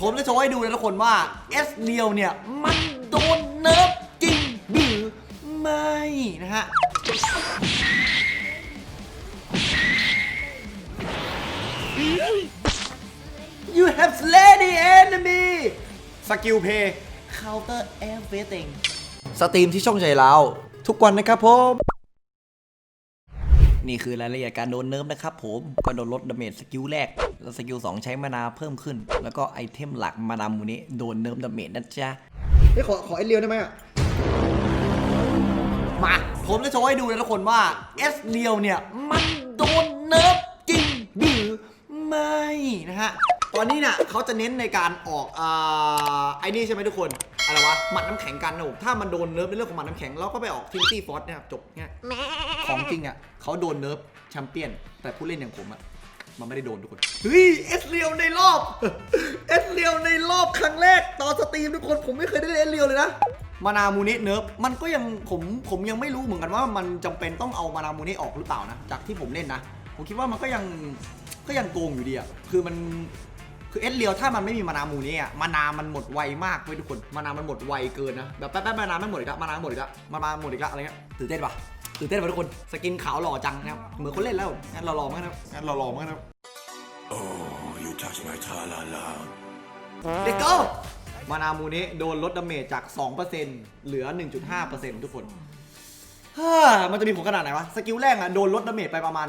ผมจะโชว์ให้ดูนะทุกคนว่า S เดียวเนี่ย มันโดนเนิร์ฟจริงหรือไม่นะฮะ You have slain the enemy Skill Play Counter Everything สตรีมที่ช่องใจเราทุกวันนะครับผม นี่คือรายละเอียดการโดนเนิร์ฟนะครับผมก็โดนลดดาเมจสกิลแรก แล้วสกิล2ใช้มานาเพิ่มขึ้น แล้วก็ไอเทมหลักมานามูนี้โดนเนิร์ฟดาเมจนะจ๊ะเฮ้ยขอขอไอเรียวได้ไหมอะมา ผมจะโชว์ให้ดูนะทุกคนว่า S เดียวเนี่ย มันโดนเนิร์ฟจริงหรือไม่นะฮะตอนนี้เนี่ยเขาจะเน้นในการออกอ่าไอ้นี่ใช่ไหมทุกคน อะไรวะหมัดน้ำแข็งกันนะผมถ้ามันโดนเนิร์ฟในเรื่องของหมัดน้ำแข็งเราก็ไปออกทินตี้ฟอสเนี่ยจบเนี่ยของจริงอะเขาโดนเนิร์ฟแชมเปี้ยน แต่ผู้เล่นอย่างผมอะมันไม่ได้โดนทุกคน เฮ้ยเอสเรียวในรอบเอสเรียวในรอบครั้งแรกตอนสตรีมทุกคนผมไม่เคยได้เล่นเอสเรียวเลยนะมานามูนิเนิร์ฟมันก็ยังผมผมยังไม่รู้เหมือนกันว่ามันจำเป็นต้องเอามานามูนิออกหรือเปล่านะ จากที่ผมเล่นนะ ผมคิดว่ามันก็ยังก็ยังโกงอยู่ดีอะคือมัน คือเอสเรียวถ้ามันไม่มีมานามูนิอะมานามันหมดไวมากเว้ยทุกคนมานามันหมดไวเกินนะแบบแป๊บๆมานาไม่หมดอีกแล้วมานาหมดอีกแล้วมานาหมดอีกแล้วอะไรเงี้ยตื่นเต้นปะตื่นเต้นปะทุกคนสกินขาวหล่อจังนะครับเหมือนคนเล่นแล้วงั้นเราลองมั้งนะครับงั้นเราลองมั้งนะครับ Oh, you touch my tra-la-la. เด็กก็มานามูนี้โดนลดดาเมจจาก 2%เหลือ 1.5%ทุกคนฮ่ามันจะมีผลขนาดไหนวะ สกิลแรกอะโดนลดดาเมจไปประมาณ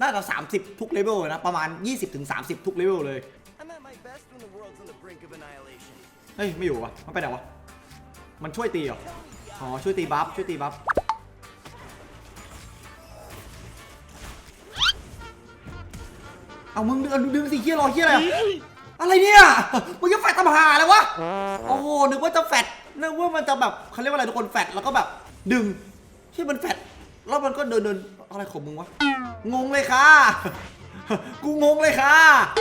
น่าจะ 30 ทุกเลเวลเลยนะ ประมาณ 20-30 ทุกเลเวลเลย เฮ้ยไม่อยู่วะมันไปไหนวะ มันช่วยตีเหรอ อ๋อช่วยตีบัฟช่วยตีบัฟเอามึงดึงดึงสิเฮียรอเฮียอะไรอะอะไรเนี่ยมึงจะแฟดตำหาเลยวะ โอ้โหนึกว่าจะแฟดนึกว่ามันจะแบบเขาเรียกว่าอะไรทุกคนแฟดแล้วก็แบบดึงที่มันแฟดแล้วมันก็เดินเดินอะไรของมึงวะ งงเลยค่ะ กูงงเลยค่ะเ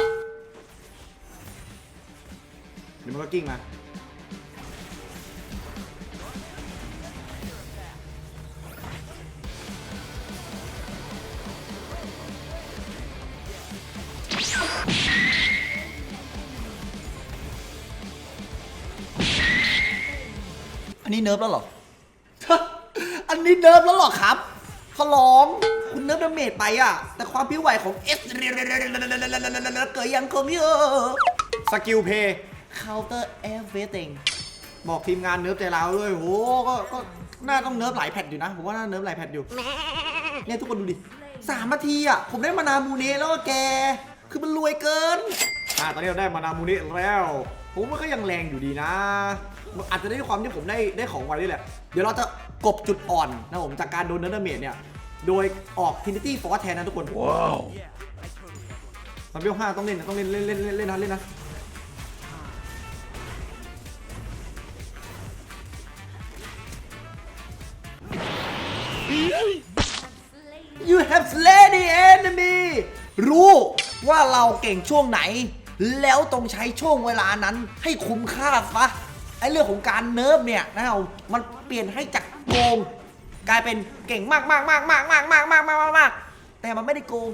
ดี๋ยวมันก็กิ้งมาอันนี้เนิร์ฟแล้วเหรอ อันนี้เนิร์ฟแล้วเหรอครับขอร้อง คุณเนิร์ฟดาเมจไปอะ แต่ความพิ้วไหวของเอสเกิดยังคงเยอะสกิลเพย์ counter everything บอกทีมงานเนิร์ฟใจเราด้วยโหก็ก็น่าต้องเนิร์ฟหลายแพทอยู่นะ ผมว่าน่าเนิร์ฟหลายแพทอยู่ เนี่ยทุกคนดูดิสามนาทีอะ ผมได้มานามูเนะแล้วอะแก คือมันรวยเกิน อ่าตอนนี้เราได้มานามูเนะแล้ว ผมว่ามันก็ยังแรงอยู่ดีนะ อาจจะได้ความที่ผมได้ได้ของไวนี่แหละ เดี๋ยวเราจะกบจุดอ่อนนะผมจากการโดนเนอร์เมดเนี่ย โดยออกทินิตี้ฟอร์แทนนะทุกคน Wow. Yeah, I totally get it. ตอนเบลห้าต้องเล่นนะต้องเล่นเล่นเล่นเล่นเล่นนะเล่นนะ You have slain the enemy รู้ว่าเราเก่งช่วงไหน แล้วต้องใช้ช่วงเวลานั้นให้คุ้มค่าซะไอเรื่องของการเนิร์ฟเนี่ยนะครับมันเปลี่ยนให้จากโกงกลายเป็นเก่งมากมากมากมากมากมากมากมากมากแต่มันไม่ได้โกง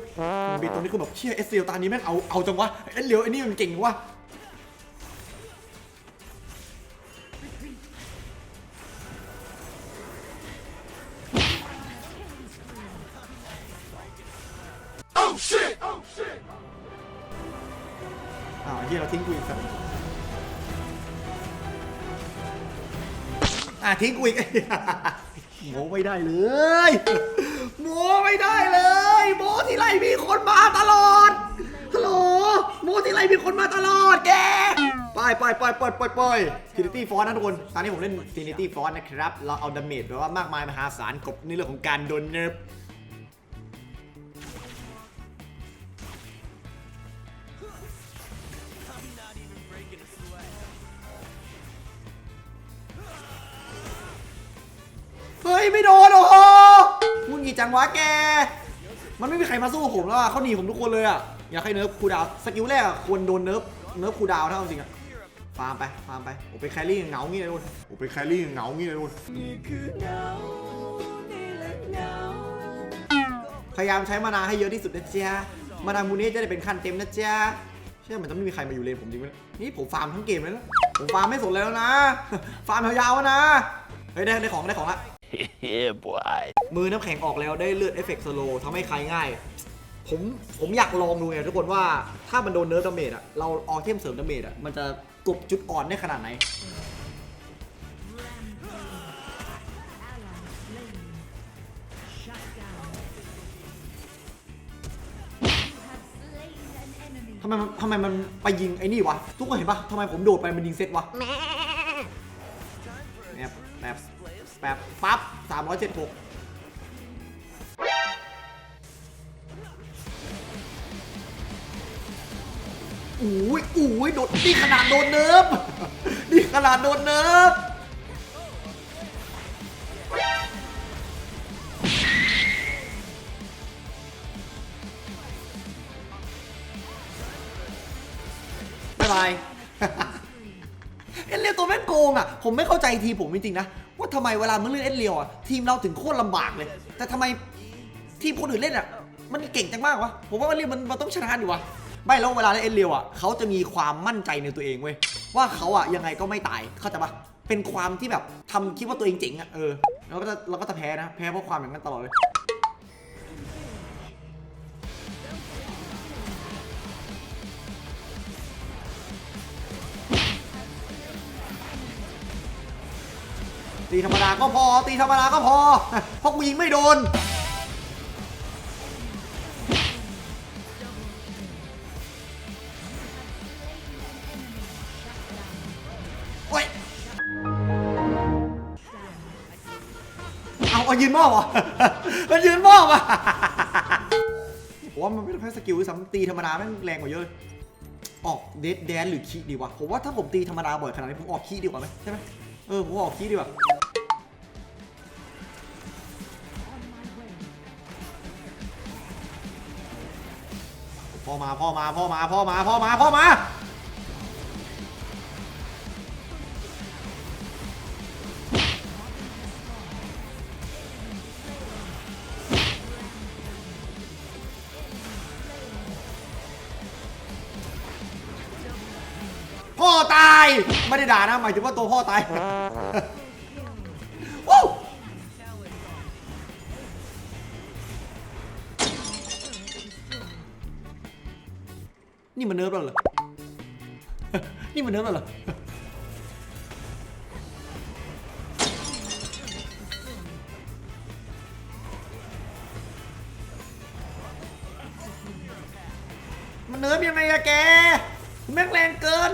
บีตรงนี้คือแบบเชี่ยเอสเซียตานี้แม่งเอาเอาจังวะเอ็นเลียวไอ้นี่มันเก่งวะ อ้าวไอ้เฮียเราทิ้งกูอีกสักอะทิ้งกูอีกโมไม่ได้เลยโมไม่ได้เลยโมที่ไรมีคนมาตลอดฮัลโหลโมที่ไรมีคนมาตลอดแกไปไปไปไปไปไปทินิตี้ฟอนนะทุกคน ตอนนี้ผมเล่นทินิตี้ฟอนนะครับ เราเอาดาเมจแบบว่ามากมายมหาศาลกบในเรื่องของการโดนเนิร์ฟ ยไม่โดนโอ้โหมุนกี่จังวะแก มันไม่มีใครมาสู้ผมแล้วอะเขาหนีผมทุกคนเลยอะอยากให้เนิร์ฟคูลดาวน์สกิลแรกอะควรโดนเนิร์ฟเนิร์ฟคูลดาวน์ถ้าเอาจริงอะฟาร์มไปฟาร์มไปโอ้ไปแครี่เหงางี้เลยโดนโอ้ไปแครี่เหงางี้เลยโดนพยายามใช้มานาให้เยอะที่สุดนะจ๊ะมานามูนี้จะได้เป็นขั้นเต็มนะจ๊ะใช่เนี่ยมันจะไม่มีใครมาอยู่เลนผมจริงไหมนี่ผมฟาร์มทั้งเกมเลยนะผมฟาร์มไม่สนเลยแล้วนะ ฟาร์มยาวๆแล้วนะเฮ้ยได้ได้ของได้ของละ Yeah, boy. มือน้ำแข็งออกแล้วได้เลือดเอฟเฟกต์สโลทำให้คลายง่าย ผมผมอยากลองดูไงทุกคนว่าถ้ามันโดนเนิร์ฟดาเมจอะเราออเทมเสริมดาเมจอะมันจะกลบจุดอ่อนได้ขนาดไหน ทำไมมันทำไมมันไปยิงไอ้นี่วะ ทุกคนเห็นปะทำไมผมโดดไปมันยิงเซตวะ แป๊บปั๊บสามร้อยเจ็ดหกอุ้ยอุ้ยโดดนี่ขนาดโดนเนิร์ฟนี่ขนาดโดนเนิร์ฟบายบายเอ็นเรียตัวแม่งโกงอะ ผมไม่เข้าใจทีผมจริงๆนะ ทำไมเวลามึงเล่นเอ็นเรียวอะทีมเราถึงโคตรลำบากเลย แต่ทำไมทีมคนอื่นเล่นอะมันเก่งจังมากวะผมว่าเอ็นเรียวมันมันต้องชนะอยู่วะไม่แล้วเวลาเล่นเอ็นเรียวอะเขาจะมีความมั่นใจในตัวเองเว้ยว่าเขาอะยังไงก็ไม่ตายเข้าใจปะเป็นความที่แบบทำคิดว่าตัวเองเจ๋งอะเออเราก็จะเราก็จะแพ้นะแพ้เพราะความอย่างนั้นตลอดเลย ตีธรรมดาก็พอ ตีธรรมดาก็พอ เพราะกูยิงไม่โดน โอ้ย เอาเอายืนมอบเหรอ มันยืนมอบอะผมว่ามันไม่ต้องใช้สกิลด้วยซ้ำตีธรรมดาแม่งแรงกว่าเยอะเลยออกเดดแดนหรือคีดีวะผมว่าถ้าผมตีธรรมดาบ่อยขนาดนี้ผมออกคีดีกว่าไหมใช่ไหมเออผมออกคีดีกว่า พ่อมาพ่อมาพ่อมาพ่อมาพ่อมาพ่อมาพ่อตาย ไม่ได้ด่านะ หมายถึงว่าตัวพ่อตาย มันเนิร์ฟแล้วเหรอ นี่มันเนิร์ฟแล้วเหรอ มันเนิร์ฟยังไงอะแก แม่งแรงเกิน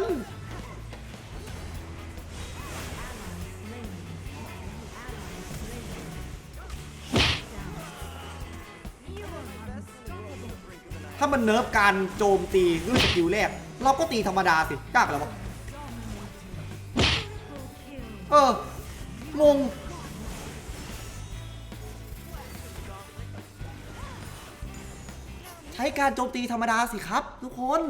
ถ้ามันเนิร์ฟการโจมตีด้วยสกิลแรก เราก็ตีธรรมดาสิกล้าไปแล้ววะเอองงใช้การโจมตีธรรมดาสิครับ ทุกคน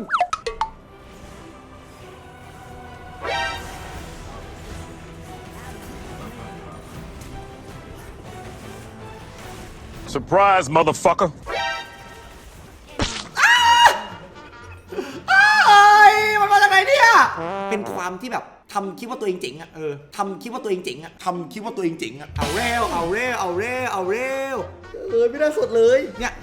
Surprise, motherfucker. ที่แบบทำคิดว่าตัวเองเจ๋งอะเออทำคิดว่าตัวเองเจ๋งอะทำคิดว่าตัวเองเจ๋งอะเอาเร็วเอาเร็วเอาเร็วเอาเร็วเออไม่ได้สดเลยเนี่ย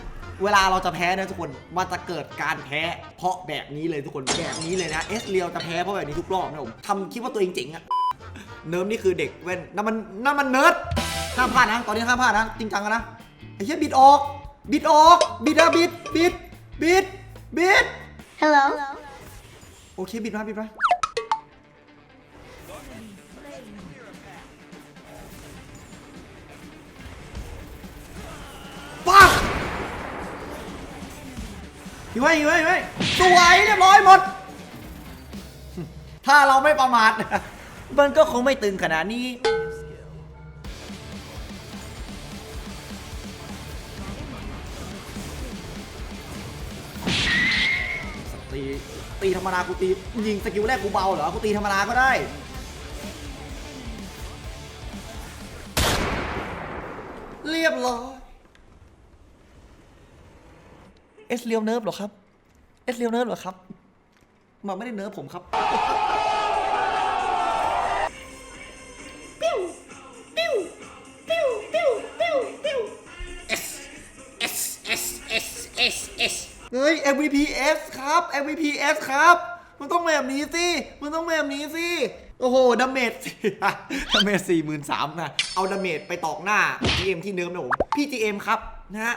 เวลาเราจะแพ้นะทุกคน มันจะเกิดการแพ้ เพราะแบบนี้เลยทุกคนแบบนี้เลยนะเอสเรียวจะแพ้เพราะแบบนี้ทุกรอบนะผมทำคิดว่าตัวเองเจ๋งอะเนิร์ฟนี่คือเด็กเว้นนั่นมันนั่นมันเนิร์ดห้ามพลาดนะ ตอนนี้ห้ามพลาดนะจริงจังกันนะไอ้เหี้ยบิดออก บิดออกบิดอะบิดบิดบิดบิด Hello. โอเคบิดมาบิดมา อยู่ไว้อยู่ไว้อยู่ไว้สวยเรียบร้อยหมด ถ้าเราไม่ประมาท มันก็คงไม่ตึงขนาดนี้ ตี ตีธรรมดากูตี ยิงสกิลแรกกูเบาเหรอ กูตีธรรมดาก็ได้ เรียบร้อย เอ สเรียวเนิร์ฟเหรอครับเอสเรียวเนิร์ฟเหรอครับมันไม่ได้เนิร์ฟผมครับเฮ้ย MVP S ครับ MVP S ครับ มันต้องแบบนี้สิ มันต้องแบบนี้สิ โอ้โหดาเมจดาเมจสี่หมื่นสามนะ เอาดาเมจไปตอกหน้า GM ที่เนิร์ฟนะผมพี่ GM ครับนะฮะ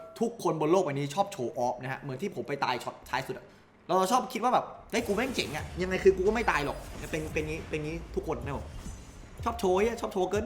ทุกคนบนโลกใบนี้ชอบโชว์ออฟนะฮะเหมือนที่ผมไปตายช็อตท้ายสุดอะเราชอบคิดว่าแบบเฮ้กูแม่งเจ๋งอะยังไงคือกูก็ไม่ตายหรอกเป็นเป็นงี้เป็นงี้ทุกคนนะผมชอบโชว์เหี้ยชอบโชว์เกิน